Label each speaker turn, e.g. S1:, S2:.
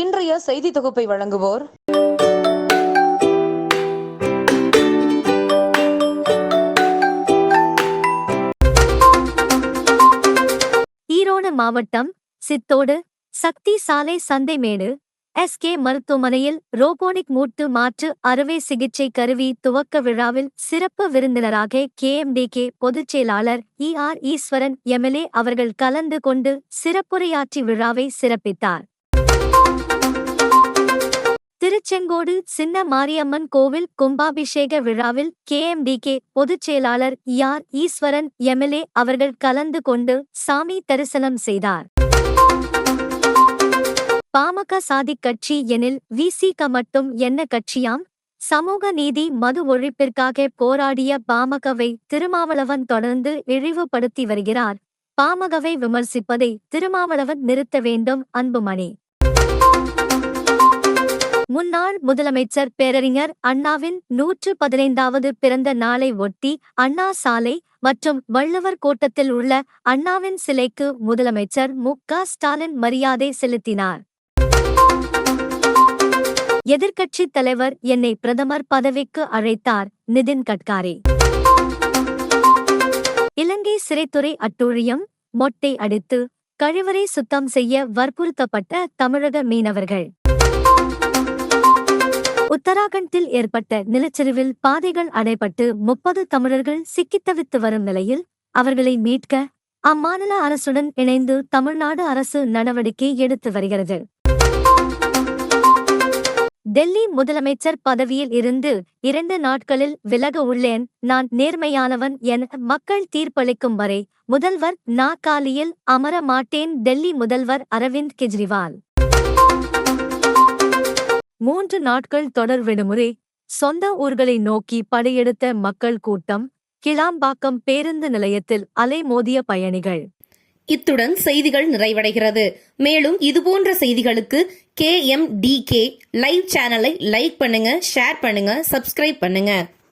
S1: இன்றைய செய்தி தொகுப்பை வழங்குவோர்.
S2: ஈரோடு மாவட்டம் சித்தோடு சக்தி சாலை சந்தைமேடு எஸ்கே மருத்துவமனையில் ரோபோனிக் மூட்டு மாற்று அறுவை சிகிச்சை கருவி துவக்க விழாவில் சிறப்பு விருந்தினராக கே எம்டி கே பொதுச் செயலாளர் இ ஆர் ஈஸ்வரன் எம்எல்ஏ அவர்கள் கலந்து கொண்டு சிறப்புரையாற்றி விழாவை சிறப்பித்தார். திருச்செங்கோடு சின்ன மாரியம்மன் கோவில் கும்பாபிஷேக விழாவில் கேஎம்டிகே பொதுச் செயலாளர் யார் ஈஸ்வரன் எம்எல்ஏ அவர்கள் கலந்து கொண்டு சாமி தரிசனம் செய்தார். பாமக சாதிக் கட்சி எனில் விசிக மட்டும் என்ன கட்சியாம்? சமூக நீதி மது ஒழிப்பிற்காக போராடிய பாமகவை திருமாவளவன் தொடர்ந்து இழிவுபடுத்தி வருகிறார். பாமகவை விமர்சிப்பதை திருமாவளவன் நிறுத்த வேண்டும் அன்புமணி. முன்னாள் முதலமைச்சர் பேரறிஞர் அண்ணாவின் நூற்று பதினைந்தாவது பிறந்த நாளை ஒட்டி அண்ணா சாலை மற்றும் வள்ளுவர் கோட்டத்தில் உள்ள அண்ணாவின் சிலைக்கு முதலமைச்சர் மு. க. ஸ்டாலின் மரியாதை செலுத்தினார். எதிர்க்கட்சித் தலைவர் என்னை பிரதமர் பதவிக்கு அழைத்தார் நிதின் கட்காரி. இலங்கை சிறைத்துறை அட்டூழியம் மொட்டை அடித்து கழிவறை சுத்தம் செய்ய வற்புறுத்தப்பட்ட தமிழக மீனவர்கள். உத்தராகண்டில் ஏற்பட்ட நிலச்சரிவில் பாதைகள் அடைபட்டு முப்பது தமிழர்கள் சிக்கித்தவித்து வரும் நிலையில் அவர்களை மீட்க அம்மாநில அரசுடன் இணைந்து தமிழ்நாடு அரசு நடவடிக்கை எடுத்து வருகிறது. டெல்லி முதலமைச்சர் பதவியில் இருந்து இரண்டு நாட்களில் விலக உள்ளேன். நான் நேர்மையானவன் என மக்கள் தீர்ப்பளிக்கும் வரை முதல்வர் நாக்காலியில் அமர மாட்டேன். டெல்லி முதல்வர் அரவிந்த் கெஜ்ரிவால். மூன்று நாட்கள் தொடர் விடுமுறை சொந்த ஊர்களை நோக்கி படையெடுத்த மக்கள் கூட்டம் கிளாம்பாக்கம் பேருந்து நிலையத்தில் அலைமோதிய பயணிகள்.
S3: இத்துடன் செய்திகள் நிறைவடைகிறது. மேலும் இதுபோன்ற செய்திகளுக்கு K M T K live சேனலை லைக் பண்ணுங்க ஷேர் பண்ணுங்க சப்ஸ்கிரைப் பண்ணுங்க.